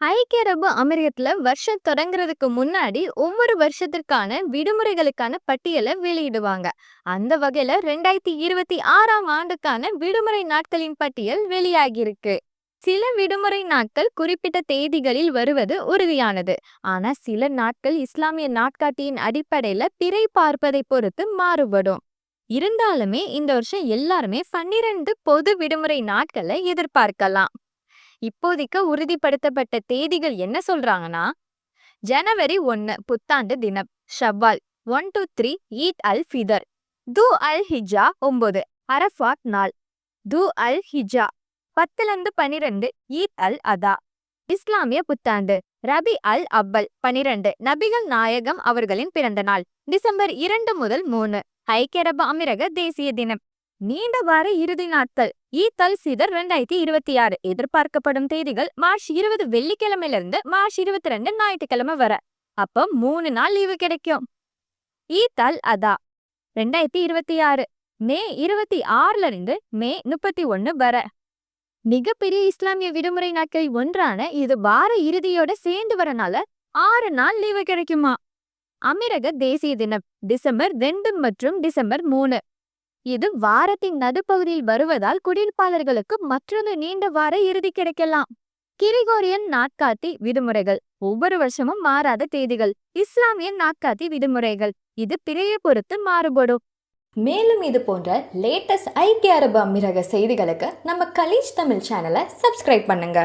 ஐக்கிய அரபு அமீரகத்துல வருஷம் தொடங்குறதுக்கு முன்னாடி ஒவ்வொரு வருஷத்திற்கான விடுமுறைகளுக்கான பட்டியலை வெளியிடுவாங்க. அந்த வகையில ரெண்டாயிரத்தி இருபத்தி ஆறாம் ஆண்டுக்கான விடுமுறை நாட்களின் பட்டியல் வெளியாகியிருக்கு. சில விடுமுறை நாட்கள் குறிப்பிட்ட தேதிகளில் வருவது உறுதியானது. ஆனா சில நாட்கள் இஸ்லாமிய நாட்காட்டியின் அடிப்படையில பிறை பார்ப்பதை பொறுத்து மாறுபடும். இருந்தாலுமே இந்த வருஷம் எல்லாருமே பன்னிரண்டு பொது விடுமுறை நாட்களை எதிர்பார்க்கலாம். இப்போதைக்கு உறுதிப்படுத்தப்பட்ட தேதிகள் என்ன சொல்றாங்கன்னா? ஜனவரி ஒன்னு புத்தாண்டு தினம். Shawwal one two three Eid al Fitr. Dhu al Hijjah ஒன்பது அரஃபாத் நாள். து அல் ஹிஜா பத்துலேருந்து பனிரெண்டு ஈத் அல் அதா. இஸ்லாமிய புத்தாண்டு ரபி அல் அப்பல் பனிரெண்டு. நபிகள் நாயகம் அவர்களின் பிறந்த நாள் டிசம்பர் இரண்டு முதல் மூணு. ஐக்கிய அரபு அமீரக தேசிய தினம். நீண்ட வார இறுதி நாட்கள். ஈத்தல் சிதர் ரெண்டாயிரத்தி இருபத்தி ஆறு. எதிர்பார்க்கப்படும் தேதிகள் மார்ச் இருபது வெள்ளிக்கிழமையிலிருந்து மார்ச் இருபத்தி ரெண்டு ஞாயிற்றுக்கிழமை வர. அப்போ மூணு நாள் லீவு கிடைக்கும். ஈத்தல் அதா. ரெண்டாயிரத்தி இருபத்தி ஆறு. மே இருபத்தி ஆறுல இருந்து மே முப்பத்தி ஒன்னு வர. மிகப்பெரிய இஸ்லாமிய விடுமுறை நாட்கள் ஒன்றான இது வார இறுதியோட சேர்ந்து வரனால ஆறு நாள் லீவு கிடைக்குமா? அமீரக தேசிய தினம் டிசம்பர் ரெண்டு மற்றும் டிசம்பர் மூணு. இது வாரத்தின் நடுப்பகுதியில் வருவதால் குடியிருப்பாளர்களுக்கு மற்றொரு நீண்ட வார இறுதி கிடைக்கலாம். கிரிகோரியன் நாட்காட்டி விடுமுறைகள். ஒவ்வொரு வருஷமும் மாறாத தேதிகள். இஸ்லாமிய நாட்காட்டி விடுமுறைகள். இது பிறைய பொறுத்து மாறுபடும். மேலும் இது போன்ற லேட்டஸ்ட் ஐக்கிய அரபு அமீரக செய்திகளுக்கு நம்ம கலீஜ் தமிழ் சேனலை சப்ஸ்கிரைப் பண்ணுங்க.